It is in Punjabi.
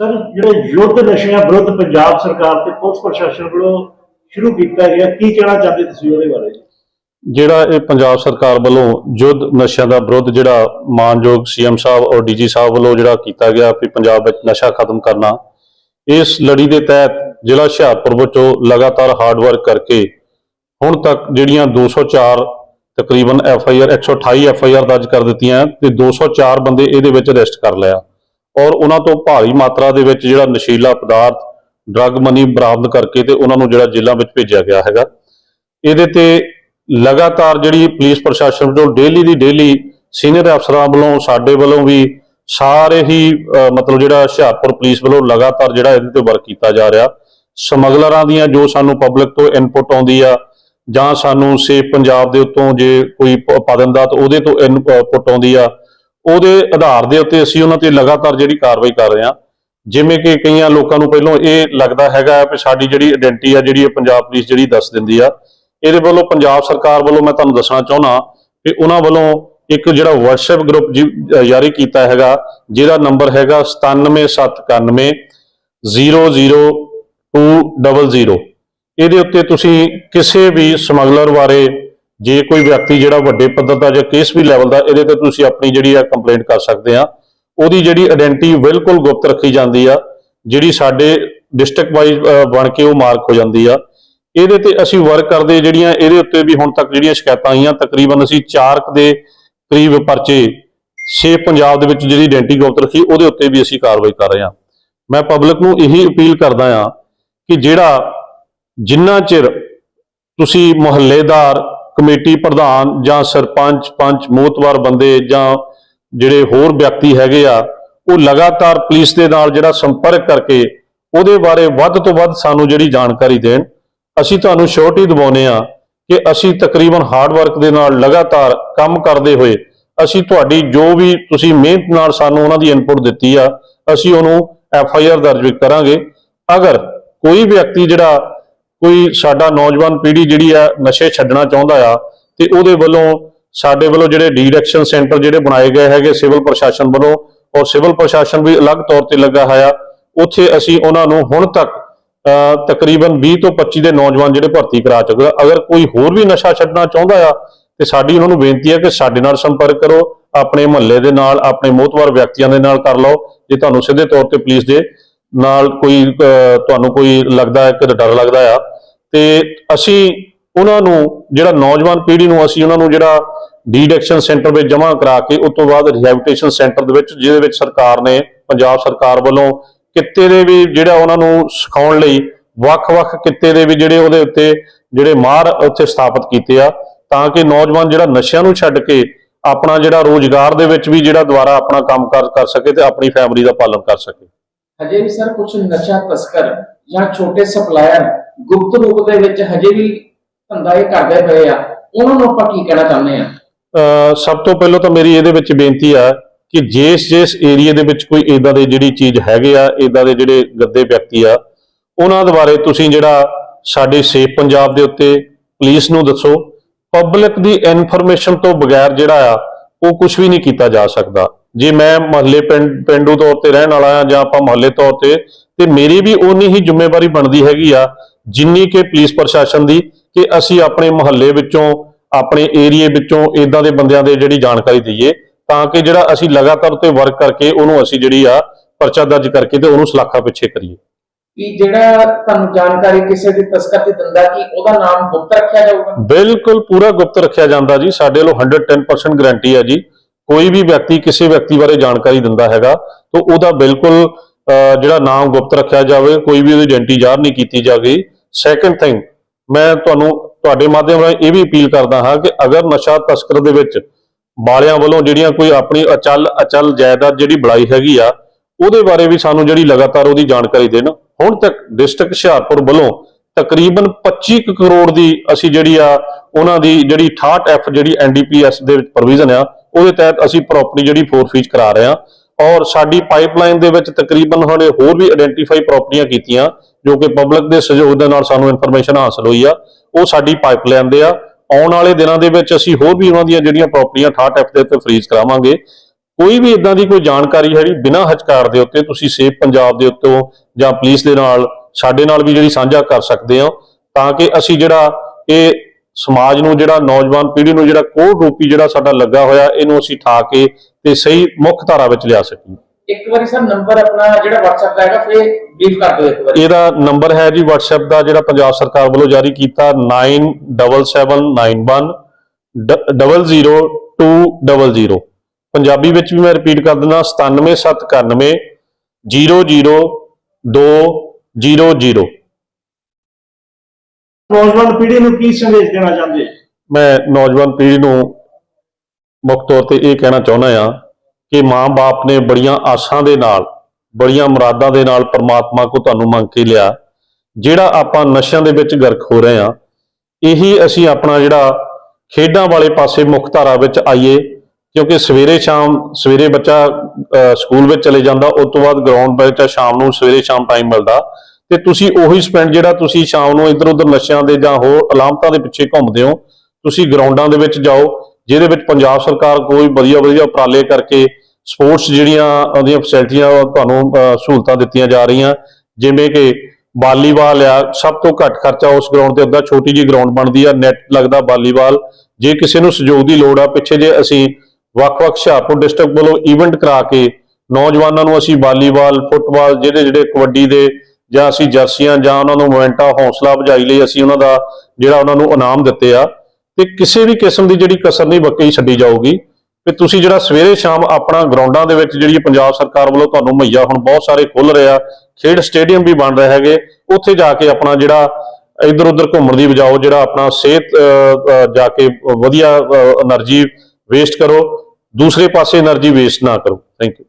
ਸਰ, ਜਿਹੜੇ ਯੁੱਧ ਨਸ਼ਿਆਂ ਵਿਰੁੱਧ ਪੰਜਾਬ ਸਰਕਾਰ ਤੇ ਪੁਲਿਸ ਪ੍ਰਸ਼ਾਸਨ ਵੱਲੋਂ ਸ਼ੁਰੂ ਕੀਤਾ ਗਿਆ, ਕੀ ਕਹਿਣਾ ਚਾਹੁੰਦੇ ਤੁਸੀਂ ਉਹਦੇ ਬਾਰੇ? ਜਿਹੜਾ ਇਹ ਪੰਜਾਬ ਸਰਕਾਰ ਵੱਲੋਂ ਯੁੱਧ ਨਸ਼ਿਆਂ ਦਾ ਵਿਰੁੱਧ ਜਿਹੜਾ ਮਾਨਯੋਗ ਸੀਐਮ ਸਾਹਿਬ ਔਰ ਡੀਜੀ ਸਾਹਿਬ ਵੱਲੋਂ ਜਿਹੜਾ ਕੀਤਾ ਗਿਆ ਵੀ ਪੰਜਾਬ ਵਿੱਚ ਨਸ਼ਾ ਖਤਮ ਕਰਨਾ, ਇਸ ਲੜੀ ਦੇ ਤਹਿਤ ਜ਼ਿਲ੍ਹਾ ਹੁਸ਼ਿਆਰਪੁਰ ਵਿੱਚੋਂ ਲਗਾਤਾਰ ਹਾਰਡ ਵਰਕ ਕਰਕੇ ਹੁਣ ਤੱਕ ਜਿਹੜੀਆਂ 204 ਤਕਰੀਬਨ F I R 128 F I R ਦਰਜ ਕਰ ਦਿੱਤੀਆਂ ਤੇ 204 ਬੰਦੇ ਇਹਦੇ ਵਿੱਚ ਅਰੈਸਟ ਕਰ ਲਿਆ। ਔਰ ਉਹਨਾਂ ਤੋਂ ਭਾਰੀ ਮਾਤਰਾ ਦੇ ਵਿੱਚ ਜਿਹੜਾ ਨਸ਼ੀਲਾ ਪਦਾਰਥ ਡਰੱਗ ਮਨੀ ਬਰਾਮਦ ਕਰਕੇ ਤੇ ਉਹਨਾਂ ਨੂੰ ਜਿਹੜਾ ਜੇਲ੍ਹਾਂ ਵਿੱਚ ਭੇਜਿਆ ਗਿਆ ਹੈਗਾ। ਇਹਦੇ ਤੇ ਲਗਾਤਾਰ ਜਿਹੜੀ ਪੁਲਿਸ ਪ੍ਰਸ਼ਾਸਨ ਵੱਲੋਂ ਡੇਲੀ ਦੀ ਡੇਲੀ ਸੀਨੀਅਰ ਅਫਸਰਾਂ ਵੱਲੋਂ, ਸਾਡੇ ਵੱਲੋਂ ਵੀ ਸਾਰੇ ਹੀ ਮਤਲਬ ਜਿਹੜਾ ਹੁਸ਼ਿਆਰਪੁਰ ਪੁਲਿਸ ਵੱਲੋਂ ਲਗਾਤਾਰ ਜਿਹੜਾ ਇਹਦੇ ਤੇ ਵਰਕ ਕੀਤਾ ਜਾ ਰਿਹਾ। ਸਮਗਲਰਾਂ ਦੀਆਂ ਜੋ ਸਾਨੂੰ ਪਬਲਿਕ ਤੋਂ ਇਨਪੁਟ ਆਉਂਦੀ ਆ, ਜਾਂ ਸਾਨੂੰ ਸੇਫ ਪੰਜਾਬ ਦੇ ਉੱਤੋਂ ਜੇ ਕੋਈ ਪਾ ਦਿੰਦਾ ਤਾਂ ਉਹਦੇ ਤੋਂ ਇਨਪੁਟ ਆਉਂਦੀ ਆ ਉਹਦੇ ਆਧਾਰ ਦੇ ਉੱਤੇ ਅਸੀਂ ਉਹਨਾਂ ਤੇ ਲਗਾਤਾਰ ਜਿਹੜੀ ਕਾਰਵਾਈ ਕਰ ਰਹੇ ਹਾਂ। ਜਿਵੇਂ ਕਿ ਕਈਆਂ ਲੋਕਾਂ ਨੂੰ ਪਹਿਲਾਂ ਇਹ ਲੱਗਦਾ ਹੈਗਾ ਵੀ ਸਾਡੀ ਜਿਹੜੀ ਆਇਡੈਂਟੀ ਆ, ਜਿਹੜੀ ਪੰਜਾਬ ਪੁਲਿਸ ਜਿਹੜੀ ਦੱਸ ਦਿੰਦੀ ਆ, ਇਹਦੇ ਵੱਲੋਂ ਪੰਜਾਬ ਸਰਕਾਰ ਵੱਲੋਂ ਮੈਂ ਤੁਹਾਨੂੰ ਦੱਸਣਾ ਚਾਹੁੰਦਾ ਕਿ ਉਹਨਾਂ ਵੱਲੋਂ ਇੱਕ ਜਿਹੜਾ WhatsApp ਗਰੁੱਪ ਜੀ- ਜਾਰੀ ਕੀਤਾ ਹੈਗਾ, ਜਿਹਦਾ ਨੰਬਰ ਹੈਗਾ 97791 00200 ਇਹਦੇ ਉੱਤੇ ਤੁਸੀਂ ਕਿਸੇ ਵੀ ਸਮਗਲਰ ਬਾਰੇ ਜੇ ਕੋਈ ਵਿਅਕਤੀ ਜਿਹੜਾ ਵੱਡੇ ਪੱਧਰ ਦਾ ਜਾਂ ਕੇਸ ਵੀ ਲੈਵਲ ਦਾ, ਇਹਦੇ ਤੇ ਤੁਸੀਂ ਆਪਣੀ ਜਿਹੜੀ ਆ ਕੰਪਲੇਂਟ ਕਰ ਸਕਦੇ ਆ। ਉਹਦੀ ਜਿਹੜੀ ਆਇਡੈਂਟੀ ਬਿਲਕੁਲ ਗੁਪਤ ਰੱਖੀ ਜਾਂਦੀ ਆ, ਜਿਹੜੀ ਸਾਡੇ ਡਿਸਟ੍ਰਿਕਟ ਵਾਈਜ਼ ਬਣ ਕੇ ਉਹ ਮਾਰਕ ਹੋ ਜਾਂਦੀ ਆ। ਇਹਦੇ ਤੇ ਅਸੀਂ ਵਰਕ ਕਰਦੇ ਜਿਹੜੀਆਂ, ਇਹਦੇ ਉੱਤੇ ਵੀ ਹੁਣ ਤੱਕ ਜਿਹੜੀਆਂ ਸ਼ਿਕਾਇਤਾਂ ਆਈਆਂ, ਤਕਰੀਬਨ ਅਸੀਂ 4 ਦੇ ਕਰੀਬ ਪਰਚੇ ਛੇ ਪੰਜਾਬ ਦੇ ਵਿੱਚ ਜਿਹੜੀ ਆਇਡੈਂਟੀ ਗੁਪਤ ਰੱਖੀ, ਉਹਦੇ ਉੱਤੇ ਵੀ ਅਸੀਂ ਕਾਰਵਾਈ ਕਰ ਰਹੇ ਹਾਂ ਮੈਂ ਪਬਲਿਕ ਨੂੰ ਇਹੀ ਅਪੀਲ ਕਰਦਾ ਆ ਕਿ ਜਿਹੜਾ ਜਿੰਨਾ ਚਿਰ ਤੁਸੀਂ ਮੁਹੱਲੇਦਾਰ ਕਮੇਟੀ ਪ੍ਰਧਾਨ ਜਾਂ ਸਰਪੰਚ, ਪੰਚ ਮੋਤਵਾਰ ਬੰਦੇ ਜਾਂ ਜਿਹੜੇ ਹੋਰ ਵਿਅਕਤੀ ਹੈਗੇ ਆ, ਉਹ ਲਗਾਤਾਰ ਪੁਲਿਸ ਦੇ ਨਾਲ ਜਿਹੜਾ ਸੰਪਰਕ ਕਰਕੇ ਉਹਦੇ ਬਾਰੇ ਵੱਧ ਤੋਂ ਵੱਧ ਸਾਨੂੰ ਜਿਹੜੀ ਜਾਣਕਾਰੀ ਦੇਣ। ਅਸੀਂ ਤੁਹਾਨੂੰ ਸ਼ੋਰਟੀ ਦਿਵਾਉਨੇ ਆ ਕਿ ਅਸੀਂ ਤਕਰੀਬਨ ਹਾਰਡ ਵਰਕ ਦੇ ਨਾਲ ਲਗਾਤਾਰ ਕੰਮ ਕਰਦੇ ਹੋਏ ਅਸੀਂ ਤੁਹਾਡੀ ਜੋ ਵੀ ਤੁਸੀਂ ਮਿਹਨਤ ਨਾਲ ਸਾਨੂੰ ਉਹਨਾਂ ਦੀ ਇਨਪੁਟ ਦਿੱਤੀ ਆ, ਅਸੀਂ ਉਹਨੂੰ ਐਫ ਆਈ ਆਰ ਦਰਜ ਵੀ ਕਰਾਂਗੇ। ਅਗਰ ਕੋਈ ਵਿਅਕਤੀ ਜਿਹੜਾ ਕੋਈ ਸਾਡਾ ਨੌਜਵਾਨ ਪੀੜ੍ਹੀ ਜਿਹੜੀ ਆ ਨਸ਼ੇ ਛੱਡਣਾ ਚਾਹੁੰਦਾ ਆ ਤੇ ਉਹਦੇ ਵੱਲੋਂ ਸਾਡੇ ਵੱਲੋਂ ਜਿਹੜੇ ਡੀਡਕਸ਼ਨ ਸੈਂਟਰ ਜਿਹੜੇ ਬਣਾਏ ਗਏ ਹੈਗੇ ਸਿਵਲ ਪ੍ਰਸ਼ਾਸਨ ਵੱਲੋਂ ਔਰ ਸਿਵਲ ਪ੍ਰਸ਼ਾਸਨ ਵੀ ਅਲੱਗ ਤੌਰ ਤੇ ਲੱਗਾ ਹੋਇਆ ਉੱਥੇ ਅਸੀਂ ਉਹਨਾਂ ਨੂੰ ਹੁਣ ਤੱਕ ਅਹ, ਤਕਰੀਬਨ 20 ਤੋਂ 25 ਦੇ ਨੌਜਵਾਨ ਜਿਹੜੇ ਭਰਤੀ ਕਰਾ ਚੁੱਕੇ ਆ। ਅਗਰ ਕੋਈ ਹੋਰ ਵੀ ਨਸ਼ਾ ਛੱਡਣਾ ਚਾਹੁੰਦਾ ਆ ਤੇ ਸਾਡੀ ਉਹਨਾਂ ਨੂੰ ਬੇਨਤੀ ਹੈ ਕਿ ਸਾਡੇ ਨਾਲ ਸੰਪਰਕ ਕਰੋ ਆਪਣੇ ਮੁਹੱਲੇ ਦੇ ਨਾਲ ਆਪਣੇ ਮੋਹਤਵਾਰ ਵਿਅਕਤੀਆਂ ਦੇ ਨਾਲ ਕਰ ਲਓ। ਜੇ ਤੁਹਾਨੂੰ ਸਿੱਧੇ ਤੌਰ ਤੇ ਪੁਲਿਸ ਦੇ ਨਾਲ ਕੋਈ ਤੁਹਾਨੂੰ ਕੋਈ ਲੱਗਦਾ ਹੈ ਕਿ ਡਰ ਲੱਗਦਾ ਆ। ਤੇ ਅਸੀਂ ਉਹਨਾਂ ਨੂੰ, ਜਿਹੜਾ ਨੌਜਵਾਨ ਪੀੜ੍ਹੀ ਨੂੰ ਅਸੀਂ ਉਹਨਾਂ ਨੂੰ ਜਿਹੜਾ ਡੀਡੈਕਸ਼ਨ ਸੈਂਟਰ ਵਿੱਚ ਜਮ੍ਹਾਂ ਕਰਾ ਕੇ, ਉਸ ਤੋਂ ਬਾਅਦ ਰਿਹੈਬਿਲਿਟੇਸ਼ਨ ਸੈਂਟਰ ਦੇ ਵਿੱਚ, ਜਿਹਦੇ ਵਿੱਚ ਸਰਕਾਰ ਨੇ, ਪੰਜਾਬ ਸਰਕਾਰ ਵੱਲੋਂ ਕਿੱਤੇ ਦੇ ਵੀ ਜਿਹੜਾ ਉਹਨਾਂ ਨੂੰ ਸਿਖਾਉਣ ਲਈ, ਵੱਖ-ਵੱਖ ਕਿੱਤੇ ਦੇ ਵੀ ਜਿਹੜੇ ਉਹਦੇ ਉੱਤੇ, ਜਿਹੜੇ ਮਾਹਰ ਉੱਥੇ ਸਥਾਪਿਤ ਕੀਤੇ ਆ, ਤਾਂ ਕਿ ਨੌਜਵਾਨ ਜਿਹੜਾ ਨਸ਼ਿਆਂ ਨੂੰ ਛੱਡ ਕੇ ਆਪਣਾ ਜਿਹੜਾ ਰੋਜ਼ਗਾਰ ਦੇ ਵਿੱਚ ਵੀ ਜਿਹੜਾ ਦੁਬਾਰਾ ਆਪਣਾ ਕੰਮਕਾਰ ਕਰ ਸਕੇ ਤੇ ਆਪਣੀ ਫੈਮਿਲੀ ਦਾ ਪਾਲਣ ਕਰ ਸਕੇ। ਹਜੇ ਵੀ ਸਰ ਕੁਝ ਨਸ਼ਾ ਤਸਕਰ ਜਾਂ ਛੋਟੇ ਸਪਲਾਇਰ ਗੁਪਤ ਰੂਪ ਦੇ ਵਿੱਚ ਹਜੇ ਵੀ ਧੰਦਾ ਇਹ ਕਰਦੇ ਪਏ ਆ, ਉਹਨਾਂ ਨੂੰ ਆਪਾਂ ਕੀ ਕਹਿਣਾ ਚਾਹੁੰਦੇ ਆ? ਸਭ ਤੋਂ ਪਹਿਲਾਂ ਤਾਂ ਮੇਰੀ ਇਹਦੇ ਵਿੱਚ ਬੇਨਤੀ ਆ ਕਿ ਜਿਸ ਜਿਸ ਏਰੀਆ ਦੇ ਵਿੱਚ ਕੋਈ ਇਦਾਂ ਦੇ ਜਿਹੜੀ ਚੀਜ਼ ਹੈਗੇ ਆ ਇਦਾਂ ਦੇ ਜਿਹੜੇ ਗੱਦੇ ਵਿਅਕਤੀ ਆ, ਉਹਨਾਂ ਦੇ ਬਾਰੇ ਤੁਸੀਂ ਜਿਹੜਾ ਸਾਡੇ ਸੇਫ ਪੰਜਾਬ ਦੇ ਉੱਤੇ ਪੁਲਿਸ ਨੂੰ ਦੱਸੋ। ਪਬਲਿਕ ਦੀ ਇਨਫੋਰਮੇਸ਼ਨ ਤੋਂ ਬਗੈਰ ਜਿਹੜਾ ਆ, ਉਹ ਕੁਝ ਵੀ ਨਹੀਂ ਕੀਤਾ ਜਾ ਸਕਦਾ। ਜੇ ਮੈਂ ਮਹੱਲੇ ਪਿੰਡ ਪਿੰਡੂ ਤੌਰ ਤੇ ਰਹਿਣ ਵਾਲਾ ਆ ਜਾਂ ਆਪਾਂ ਮਹੱਲੇ ਤੌਰ ਤੇ ਤੇ ਮੇਰੀ ਵੀ ਉਨੀ ਹੀ ਜ਼ਿੰਮੇਵਾਰੀ ਬਣਦੀ ਹੈਗੀ ਆ ਜਿੰਨੀ ਕਿ ਪੁਲਿਸ ਪ੍ਰਸ਼ਾਸਨ ਦੀ ਕਿ ਅਸੀਂ ਆਪਣੇ ਮੁਹੱਲੇ ਵਿੱਚੋਂ ਆਪਣੇ ਏਰੀਏ ਵਿੱਚੋਂ ਇਦਾਂ ਦੇ ਬੰਦਿਆਂ ਦੇ ਜਿਹੜੀ ਜਾਣਕਾਰੀ ਦਈਏ ਤਾਂ ਕਿ ਜਿਹੜਾ ਅਸੀਂ ਲਗਾਤਾਰ ਉੱਤੇ ਵਰਕ ਕਰਕੇ ਉਹਨੂੰ ਅਸੀਂ ਜਿਹੜੀ ਆ ਪਰਚਾ ਦਰਜ ਕਰਕੇ ਤੇ ਉਹਨੂੰ ਸਲਾਖਾ ਪਿੱਛੇ ਕਰੀਏ। ਕਿ ਜਿਹੜਾ ਤੁਹਾਨੂੰ ਜਾਣਕਾਰੀ ਕਿਸੇ ਦੀ ਤਸਕਰ ਦੀ ਦਿੰਦਾ ਕਿ ਉਹਦਾ ਨਾਮ ਗੁਪਤ ਰੱਖਿਆ ਜਾਊਗਾ? ਬਿਲਕੁਲ ਪੂਰਾ ਗੁਪਤ ਰੱਖਿਆ ਜਾਂਦਾ ਜੀ ਸਾਡੇ ਵੱਲੋਂ 110% ਗਾਰੰਟੀ ਹੈ ਜੀ। ਕੋਈ ਵੀ ਵਿਅਕਤੀ ਕਿਸੇ ਵਿਅਕਤੀ ਬਾਰੇ ਜਾਣਕਾਰੀ ਦਿੰਦਾ ਹੈਗਾ, ਤਾਂ ਉਹਦਾ ਬਿਲਕੁਲ ਜਿਹੜਾ ਨਾਮ ਗੁਪਤ ਰੱਖਿਆ ਜਾਵੇ, ਕੋਈ ਵੀ ਉਹਦੀ ਆਇਡੈਂਟੀ ਜ਼ਾਹਰ ਨਹੀਂ ਕੀਤੀ ਜਾਵੇ ਸੈਕੰਡ ਥਿੰਗ ਮੈਂ ਤੁਹਾਨੂੰ, ਤੁਹਾਡੇ ਮਾਧਿਅਮ ਰਾਹੀਂ ਇਹ ਵੀ ਅਪੀਲ ਕਰਦਾ ਹਾਂ ਕਿ ਅਗਰ ਨਸ਼ਾ ਤਸਕਰ ਦੇ ਵਿੱਚ ਵਾਲਿਆਂ ਵੱਲੋਂ ਜਿਹੜੀਆਂ ਕੋਈ ਆਪਣੀ ਅਚਲ ਅਚਲ ਜਾਇਦਾਦ ਜਿਹੜੀ ਬਣਾਈ ਹੈਗੀ ਆ, ਉਹਦੇ ਬਾਰੇ ਵੀ ਸਾਨੂੰ ਜਿਹੜੀ ਲਗਾਤਾਰ ਉਹਦੀ ਜਾਣਕਾਰੀ ਦੇਣ। ਹੁਣ ਤੱਕ ਡਿਸਟ੍ਰਿਕਟ ਹੁਸ਼ਿਆਰਪੁਰ ਵੱਲੋਂ ਤਕਰੀਬਨ 25 ਕੁ ਕਰੋੜ ਦੀ ਅਸੀਂ ਜਿਹੜੀ ਆ, ਉਹਨਾਂ ਦੀ ਜਿਹੜੀ 68 ਐਫ ਜਿਹੜੀ ਐਨਡੀਪੀਐਸ ਦੇ ਵਿੱਚ ਪ੍ਰੋਵੀਜ਼ਨ ਆ ਉਹਦੇ ਤਹਿਤ ਅਸੀਂ ਪ੍ਰਾਪਰਟੀ ਜਿਹੜੀ ਫੋਰਫੀਚ ਕਰਾ ਰਹੇ ਹਾਂ। ਔਰ ਸਾਡੀ ਪਾਈਪਲਾਈਨ ਦੇ ਵਿੱਚ ਤਕਰੀਬਨ ਹੁਣੇ ਹੋਰ ਵੀ ਆਇਡੈਂਟੀਫਾਈ ਪ੍ਰਾਪਰਟੀਆਂ ਕੀਤੀਆਂ, ਜੋ ਕਿ ਪਬਲਿਕ ਦੇ ਸਹਿਯੋਗ ਦੇ ਨਾਲ ਸਾਨੂੰ ਇਨਫੋਰਮੇਸ਼ਨ ਹਾਸਲ ਹੋਈ ਆ, ਉਹ ਸਾਡੀ ਪਾਈਪਲਾਈਨ ਦੇ ਆ। ਆਉਣ ਵਾਲੇ ਦਿਨਾਂ ਦੇ ਵਿੱਚ ਅਸੀਂ ਹੋਰ ਵੀ ਉਹਨਾਂ ਦੀਆਂ ਜਿਹੜੀਆਂ ਪ੍ਰਾਪਰਟੀਆਂ 68 ਐਫ ਦੇ ਉੱਤੇ ਫਰੀਜ਼ ਕਰਾਵਾਂਗੇ। ਕੋਈ ਵੀ ਇਦਾਂ ਦੀ ਕੋਈ ਜਾਣਕਾਰੀ ਹੈ ਜਿਹੜੀ ਬਿਨਾਂ ਹਚਕਾਰ ਦੇ ਉੱਤੇ ਤੁਸੀਂ ਸੇਫ ਪੰਜਾਬ ਦੇ ਉੱਤੋਂ ਜਾਂ ਪੁਲਿਸ ਦੇ ਨਾਲ, ਸਾਡੇ ਨਾਲ ਵੀ ਜਿਹੜੀ ਸਾਂਝਾ ਕਰ ਸਕਦੇ ਹੋ, ਤਾਂ ਕਿ ਅਸੀਂ ਜਿਹੜਾ ਇਹ ਸਮਾਜ ਨੂੰ ਜਿਹੜਾ ਨੌਜਵਾਨ ਪੀੜ੍ਹੀ ਨੂੰ ਜਿਹੜਾ ਕੋਡ ਰੂਪੀ ਜਿਹੜਾ ਸਾਡਾ ਲੱਗਾ ਹੋਇਆ ਇਹਨੂੰ ਅਸੀਂ ਠਾ ਕੇ ਤੇ ਸਹੀ ਮੁੱਖ ਧਾਰਾ ਵਿੱਚ ਲਿਆ ਸਕੀਏ ਇੱਕ ਵਾਰੀ ਸਰ ਨੰਬਰ ਆਪਣਾ ਜਿਹੜਾ WhatsApp ਦਾ ਹੈਗਾ ਫੇਰ ਬਰੀਫ ਕਰ ਦਿਓ ਇੱਕ ਵਾਰੀ ਇਹਦਾ ਨੰਬਰ ਹੈ ਜੀ WhatsApp ਦਾ ਜਿਹੜਾ ਪੰਜਾਬ ਸਰਕਾਰ ਵੱਲੋਂ ਜਾਰੀ ਕੀਤਾ 9771 00200 ਪੰਜਾਬੀ ਵਿੱਚ ਵੀ ਮੈਂ ਰਿਪੀਟ ਕਰ ਦਿੰਦਾ 97791 00200 ਨੌਜਵਾਨ ਪੀੜ੍ਹੀ ਨੂੰ ਕੀ ਸੰਦੇਸ਼ ਦੇਣਾ ਚਾਹੁੰਦੇ? ਮੈਂ ਨੌਜਵਾਨ ਪੀੜ੍ਹੀ ਨੂੰ ਮੁੱਖ ਤੌਰ ਤੇ ਇਹ ਕਹਿਣਾ ਚਾਹੁੰਦਾ ਆ ਕਿ ਮਾਂ-ਬਾਪ ਨੇ ਬੜੀਆਂ ਆਸਾਂ ਦੇ ਨਾਲ, ਬੜੀਆਂ ਮੁਰਾਦਾਂ ਦੇ ਨਾਲ ਪ੍ਰਮਾਤਮਾ ਕੋ ਤੁਹਾਨੂੰ ਮੰਗ ਕੇ ਲਿਆ। ਜਿਹੜਾ ਆਪਾਂ ਨਸ਼ਿਆਂ ਦੇ ਵਿੱਚ ਗਰਕ ਹੋ ਰਹੇ ਆ ਇਹੀ ਅਸੀਂ ਆਪਣਾ ਜਿਹੜਾ ਖੇਡਾਂ ਵਾਲੇ ਪਾਸੇ ਮੁੱਖ ਧਾਰਾ ਵਿੱਚ ਆਈਏ, ਕਿਉਂਕਿ ਸਵੇਰੇ ਸ਼ਾਮ, ਸਵੇਰੇ ਬੱਚਾ ਸਕੂਲ ਵਿੱਚ ਚਲੇ ਜਾਂਦਾ, ਉਸ ਤੋਂ ਬਾਅਦ ਗਰਾਊਂਡ ਵਿੱਚ ਸ਼ਾਮ ਨੂੰ ਸਵੇਰੇ ਸ਼ਾਮ ਟਾਈਮ ਮਿਲਦਾ। ਤੇ ਤੁਸੀਂ ਉਹੀ ਸਪੈਂਡ ਜਿਹੜਾ ਤੁਸੀਂ ਸ਼ਾਮ ਨੂੰ ਇੱਧਰ ਉੱਧਰ ਨਸ਼ਿਆਂ ਦੇ ਜਾਂ ਹੋਰ ਅਲਾਮਤਾਂ ਦੇ ਪਿੱਛੇ ਘੁੰਮਦੇ ਹੋ, ਤੁਸੀਂ ਗਰਾਊਂਡਾਂ ਦੇ ਵਿੱਚ ਜਾਓ, ਜਿਹਦੇ ਵਿੱਚ ਪੰਜਾਬ ਸਰਕਾਰ ਕੋਈ ਵਧੀਆ ਵਧੀਆ ਉਪਰਾਲੇ ਕਰਕੇ ਸਪੋਰਟਸ ਜਿਹੜੀਆਂ ਉਹਦੀਆਂ ਫੈਸਿਲਿਟੀਆਂ ਤੁਹਾਨੂੰ ਸਹੂਲਤਾਂ ਦਿੱਤੀਆਂ ਜਾ ਰਹੀਆਂ। ਜਿਵੇਂ ਕਿ ਵਾਲੀਬਾਲ ਆ, ਸਭ ਤੋਂ ਘੱਟ ਖਰਚਾ ਉਸ ਗਰਾਊਂਡ ਤੇ ਅੱਧਾ ਛੋਟੀ ਜਿਹੀ ਗਰਾਊਂਡ ਬਣਦੀ ਆ ਨੈਟ ਲੱਗਦਾ ਵਾਲੀਬਾਲ। ਜੇ ਕਿਸੇ ਨੂੰ ਸਹਿਯੋਗ ਦੀ ਲੋੜ ਆ, ਪਿੱਛੇ ਜੇ ਅਸੀਂ ਵੱਖ-ਵੱਖ ਹੁਸ਼ਿਆਰਪੁਰ ਡਿਸਟ੍ਰਿਕਟ ਵੱਲੋਂ ਇਵੈਂਟ ਕਰਾ ਕੇ ਨੌਜਵਾਨਾਂ ਨੂੰ ਅਸੀਂ ਵਾਲੀਬਾਲ, ਫੁੱਟਬਾਲ ਜਿਹੜੇ ਜਿਹੜੇ ਕਬੱਡੀ ਦੇ ਜਾਂ ਅਸੀਂ ਜਰਸੀਆਂ ਜਾਂ ਉਹਨਾਂ ਨੂੰ ਮੋਮੈਂਟਾ, ਹੌਸਲਾ ਵਜਾਈ ਲਈ ਅਸੀਂ ਉਹਨਾਂ ਦਾ ਜਿਹੜਾ ਉਹਨਾਂ ਨੂੰ ਇਨਾਮ ਦਿੱਤੇ ਆ, ਤੇ ਕਿਸੇ ਵੀ ਕਿਸਮ ਦੀ ਜਿਹੜੀ ਕਸਰ ਨਹੀਂ ਬਕੀ ਛੱਡੀ ਜਾਊਗੀ। ਕਿ ਤੁਸੀਂ ਜਿਹੜਾ ਸਵੇਰੇ ਸ਼ਾਮ ਆਪਣਾ ਗਰਾਊਂਡਾਂ ਦੇ ਵਿੱਚ ਜਿਹੜੀ ਪੰਜਾਬ ਸਰਕਾਰ ਵੱਲੋਂ ਤੁਹਾਨੂੰ ਮਈਆ ਹੁਣ ਬਹੁਤ ਸਾਰੇ ਖੁੱਲ ਰਿਹਾ ਖੇਡ ਸਟੇਡੀਅਮ ਵੀ ਬਣ ਰਹੇ ਹੈਗੇ, ਉੱਥੇ ਜਾ ਕੇ ਆਪਣਾ ਜਿਹੜਾ ਇਧਰ ਉਧਰ ਘੁੰਮਣ ਦੀ ਬਜਾਓ ਜਿਹੜਾ ਆਪਣਾ ਸਿਹਤ ਜਾ ਕੇ ਵਧੀਆ એનર્ਜੀ ਵੇਸਟ ਕਰੋ, ਦੂਸਰੇ ਪਾਸੇ એનર્ਜੀ ਵੇਸਟ ਨਾ ਕਰੋ। Thank you